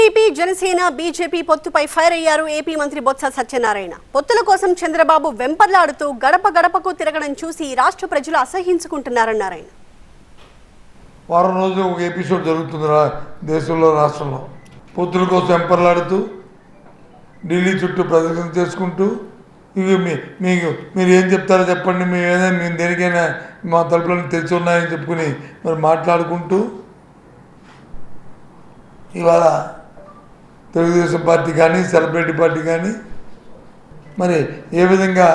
TDP Janasena BJP పొత్తుపై fire అయ్యారు AP మంత్రి బొత్స సత్యనారాయణ. పొత్తుల కోసం చంద్రబాబు వెంపర్లాడుతూ గడప గడపకు తిరగడం చూసి రాష్ట్ర ప్రజలు అసహించుకుంటున్నారన్నారాయణ వారం రోజులు ఒక ఎపిసోడ్ జరుగుతుంది రా దేశంలో రాష్ట్రంలో. పొత్తుల కోసం వెంపర్లాడుతూ ఢిల్లీ చుట్టూ ప్రదర్శన చేసుకుంటూ ఇవి మీకు మీరు ఏం చెప్తారో చెప్పండి మేము ఏదైనా మేము దేనికైనా మా తలుపులను తెరిచి ఉన్నాయని చెప్పుకుని మరి మాట్లాడుకుంటూ ఇవాళ తెలుగుదేశం పార్టీ కానీ సెలబ్రిటీ పార్టీ కానీ మరి ఏ విధంగా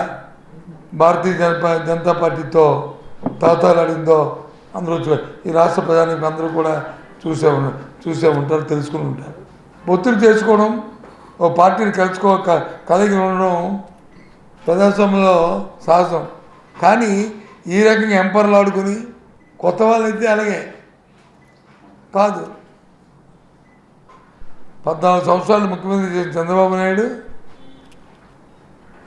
భారతీయ జనపా జనతా పార్టీతో తాతాలాడిందో అందరూ చూ ఈ రాష్ట్ర ప్రధాని అందరూ కూడా చూసే ఉన్నారు చూసే ఉంటారు తెలుసుకుని ఉంటారు. ఒత్తిడి చేసుకోవడం ఓ పార్టీని కలుసుకో క- కలిగి ఉండడం ప్రజాస్వామ్యంలో సాహసం కానీ ఈ రకంగా ఎంపర్లు ఆడుకుని కొత్త వాళ్ళైతే అలాగే కాదు. పద్నాలుగు సంవత్సరాలు ముఖ్యమంత్రి చేసిన చంద్రబాబు నాయుడు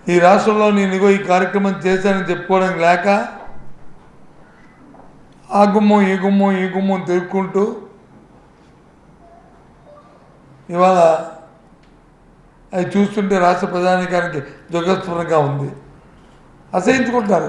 ఈ రాష్ట్రంలో నేను ఇగో ఈ కార్యక్రమం చేశానని చెప్పుకోవడానికి లేక ఆ గుమ్మం ఈ గుమ్మం ఈ గుమ్మం తిరుక్కుంటూ ఇవాళ అవి చూస్తుంటే రాష్ట్ర ప్రధానికానికి దుర్గస్ఫురంగా ఉంది. అసహించుకుంటారు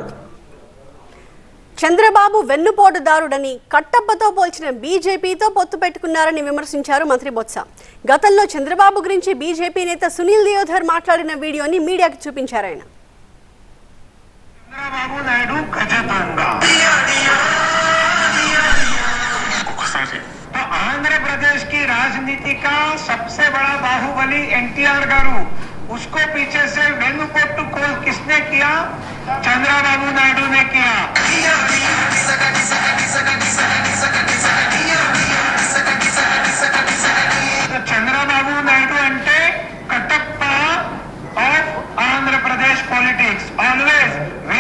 చంద్రబాబు వెన్నుపోటుదారుడని కట్టప్పతో పోల్చిన బీజేపీతో పొత్తు పెట్టుకున్నారని విమర్శించారు మంత్రి బొత్స గతంలో చంద్రబాబు గురించి బీజేపీ నేత సునీల్ దియోధర్ మాట్లాడిన వీడియోని మీడియాకు చూపించారు ఆయన చంద్రబాబు నాయుడు గజదొంగ ఒకసారి तो आंध्र प्रदेश की राजनीति का सबसे बड़ा बाहुबली एनटीआर गारू उसको पीछे से वेनुपोट्टू कोल किसने किया चंद्रबाबू And this,